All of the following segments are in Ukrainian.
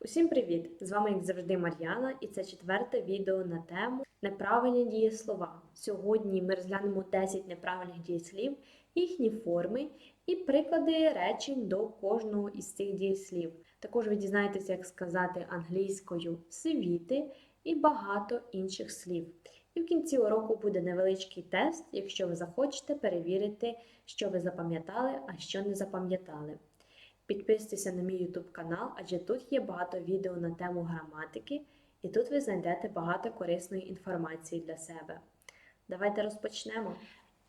Усім привіт! З вами, як завжди, Мар'яна, і це четверте відео на тему неправильні дієслова. Сьогодні ми розглянемо 10 неправильних дієслів, їхні форми і приклади речень до кожного із цих дієслів. Також ви дізнаєтеся, як сказати англійською світи і багато інших слів. І в кінці уроку буде невеличкий тест, якщо ви захочете перевірити, що ви запам'ятали, а що не запам'ятали. Підписуйтеся на мій YouTube канал, адже тут є багато відео на тему граматики, і тут ви знайдете багато корисної інформації для себе. Давайте розпочнемо.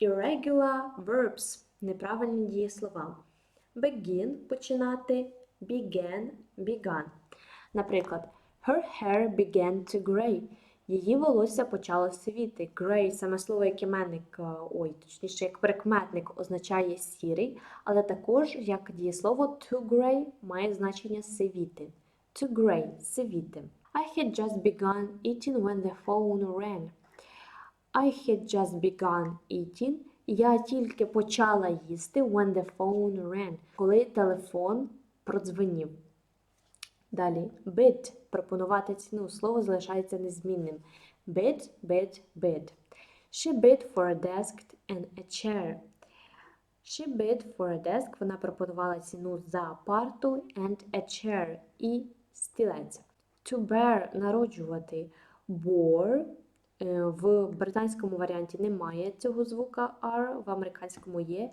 Irregular verbs неправильні дієслова. Begin починати, began, began. Наприклад, her hair began to gray. Її волосся почало сивіти. Grey – саме слово як іменник, е, ой, точніше, як прикметник означає сірий, але також як дієслово to grey має значення сивіти. To grey – сивіти. I had just begun eating when the phone rang. I had just begun eating. Я тільки почала їсти when the phone rang, коли телефон продзвонив. Далі bid – пропонувати ціну. Слово залишається незмінним. Bid, bid, bid. She bid for a desk and a chair. She bid for a desk. Вона пропонувала ціну за парту and a chair і стілець. To bear – народжувати. Bore е, в британському варіанті немає цього звука R, в американському є.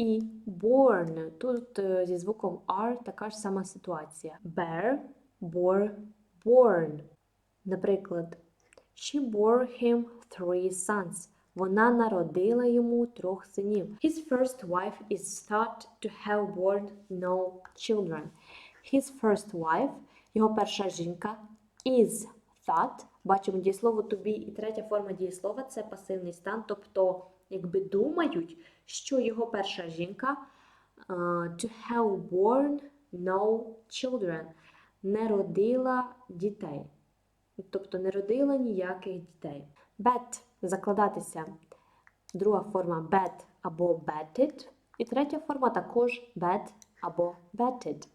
І born. Тут е, зі звуком R така ж сама ситуація. Bear, bore, born. Наприклад, She bore him three sons. Вона народила йому трьох синів. His first wife is thought to have borne no children. His first wife, його перша жінка, is thought. Бачимо дієслово to be і третя форма дієслова це пасивний стан, тобто, якби думають, що його перша жінка uh, to have born no children не родила дітей. Тобто не родила ніяких дітей. Bet – закладатися. Друга форма bet або betted. І третя форма також bet або betted.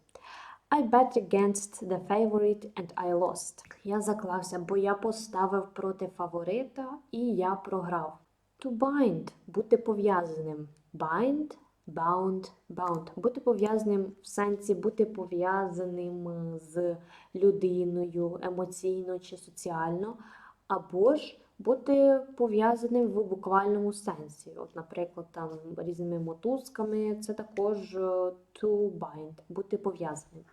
I bet against the favorite and I lost. Я заклався, бо я поставив проти фаворита і я програв. To bind – бути пов'язаним. Bind, bound, bound. Бути пов'язаним в сенсі бути пов'язаним з людиною емоційно чи соціально, або ж бути пов'язаним в буквальному сенсі. От, наприклад, там різними мотузками це також е, to bind, бути пов'язаним.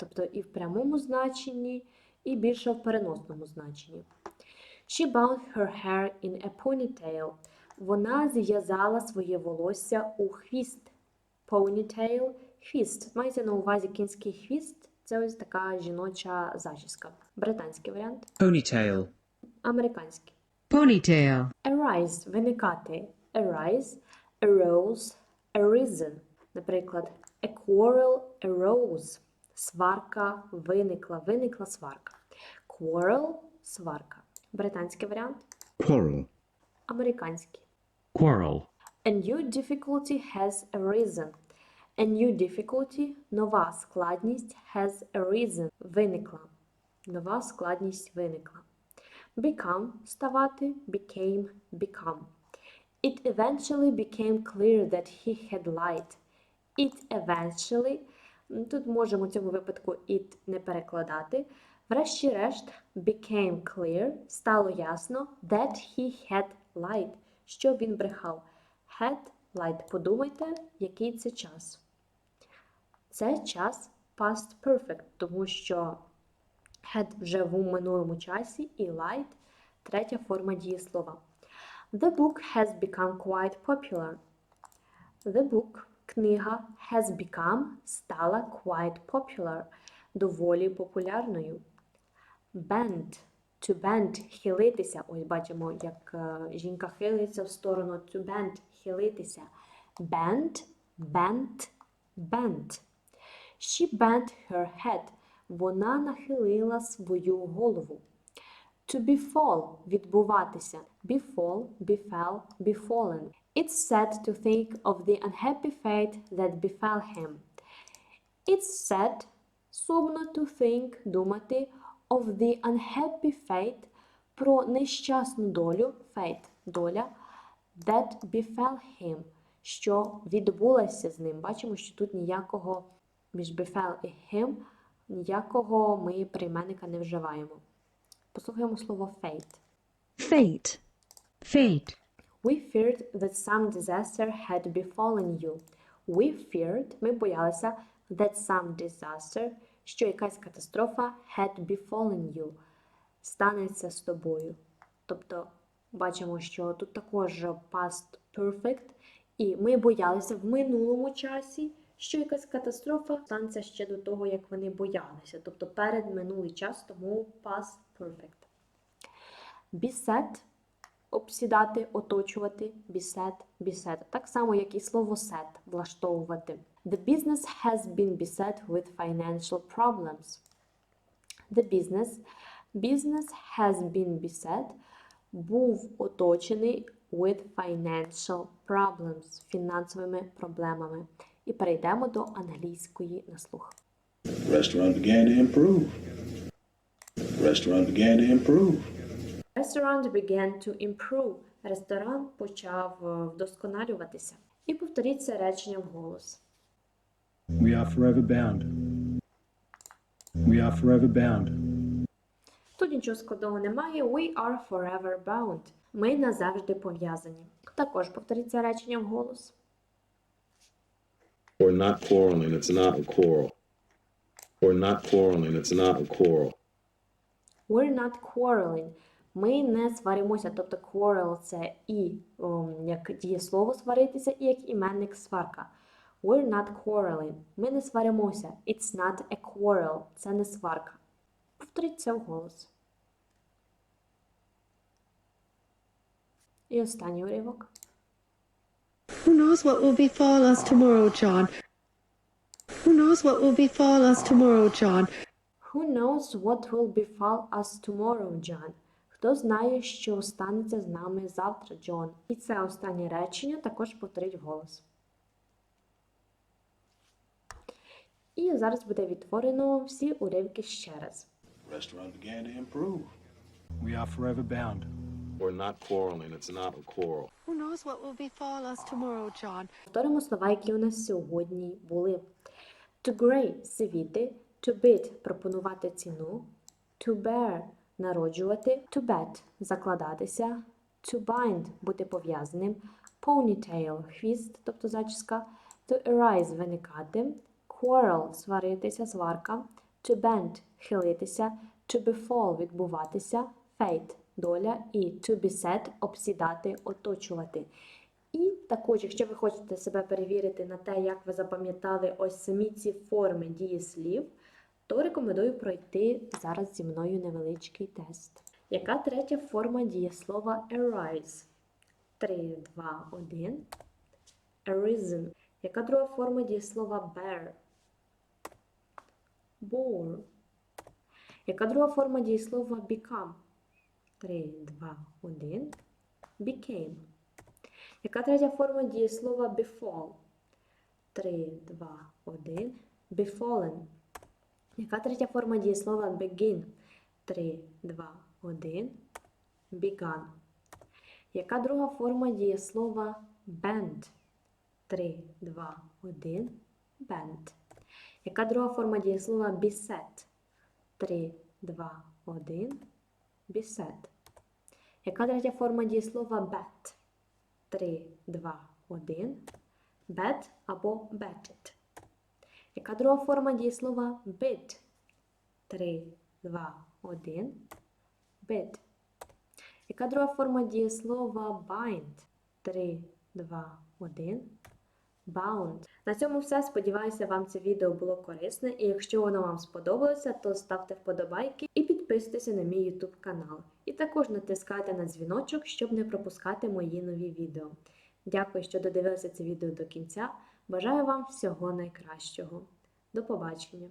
Тобто і в прямому значенні, і більше в переносному значенні. She bound her hair in a ponytail. Вона зв'язала своє волосся у хвіст. Ponytail – хвіст. Мається на увазі кінський хвіст. Це ось така жіноча зачіска. Британський варіант. Ponytail. Американський. Ponytail. Arise – виникати. Arise, arose, arisen. Наприклад, a quarrel arose. Сварка виникла, виникла сварка. Quarrel – сварка. Британський варіант. Quarrel. Американський. Quarrel. A new difficulty has arisen. A new difficulty – нова складність has arisen – виникла. Нова складність виникла. Become – ставати, became – become. It eventually became clear that he had lied. It eventually тут можемо в цьому випадку it не перекладати. Врешті-решт, became clear стало ясно that he had lied, що він брехав. Had lied. Подумайте, який це час. Це час past perfect, тому що had вже в минулому часі і lied – третя форма дієслова. The book has become quite popular. The book – книга has become – стала quite popular – доволі популярною. Bend – to bend – хилитися. Ось бачимо, як е, жінка хилиться в сторону to bend – хилитися. Bend, bent, bent. She bent her head. Вона нахилила свою голову. To befall – відбуватися. Befall, befell, befallen. It's sad to think of the unhappy fate that befell him. It's sad Сумно to think – думати of the unhappy fate – про нещасну долю fate – доля that befell him – що відбулася з ним. Бачимо, що тут ніякого між befell і him ніякого ми прийменника не вживаємо. Послухаємо слово fate. Fate. Fate. We feared that some disaster had befallen you. We feared, ми боялися that some disaster, що якась катастрофа had befallen you, станеться з тобою. Тобто бачимо, що тут також past perfect, і ми боялися в минулому часі, що якась катастрофа станеться ще до того, як вони боялися. Тобто перед минулий час, тому past perfect. Beset обсідати, оточувати, beset, beset. Так само, як і слово set влаштовувати. The business has been beset with financial problems. The business, business has been beset, був оточений with financial problems, фінансовими проблемами. І перейдемо до англійської на слух. Restaurant began to improve. Restaurant began to improve. Restaurant began to improve. Ресторан почав е, вдосконалюватися. І повторіть це речення вголос. We are forever bound. We are forever bound. Тут нічого складного немає. We are forever bound. Ми назавжди пов'язані. Також повторіть це речення вголос. We're not quarreling, it's not a quarrel. We're not quarreling, it's not a quarrel. We're not quarreling. Ми не сваримося. Тобто quarrel – це і як дієслово сваритися, і як іменник сварка. We're not quarreling. Ми не сваримося. It's not a quarrel. Це не сварка. Повторіть це вголос. І останній уривок. Who knows what will befall us tomorrow, John? Who knows what will befall us tomorrow, John? Who knows what will befall us tomorrow, John? Хто знає, що станеться з нами завтра, Джон? І це останнє речення також повторіть вголос. І зараз буде відтворено всі уривки ще раз. Restaurant began to improve. We are forever bound. We're not quarreling, it's not a quarrel. Who knows what will befall us tomorrow, John? Повторимо слова, які у нас сьогодні були. To grey – сивіти, to bid – пропонувати ціну, to bear – народжувати, to bet – закладатися, to bind – бути пов'язаним, ponytail – хвіст, тобто зачіска, to arise – виникати, quarrel – сваритися, сварка, to bend – хилитися, to befall – відбуватися, fate – доля і to beset – обсідати, оточувати. І також, якщо ви хочете себе перевірити на те, як ви запам'ятали ось самі ці форми дієслів, то рекомендую пройти зараз зі мною невеличкий тест. Яка третя форма дієслова arise? 3, 2, 1. Arisen. Яка друга форма дієслова bear? Bore. Яка друга форма дієслова become? 3, 2, 1. Became. Яка третя форма дієслова befall? 3, 2, 1. Befallen. Яка третя форма дієслова begin? 3, 2, 1. Begun. Яка друга форма дієслова bend? 3, 2, 1. Bend. Яка друга форма дієслова beset? 3, 2, 1. Beset. Яка третя форма дієслова bet? 3, 2, 1. Bet або betted. Яка друга форма дієслова bid? 3, 2, 1. Bid. Яка друга форма дієслова bind? 3, 2, 1. Bound. На цьому все. Сподіваюся, вам це відео було корисне. І якщо воно вам сподобалося, то ставте вподобайки і підписуйтеся на мій YouTube канал. І також натискайте на дзвіночок, щоб не пропускати мої нові відео. Дякую, що додивилися це відео до кінця. Бажаю вам всього найкращого. До побачення!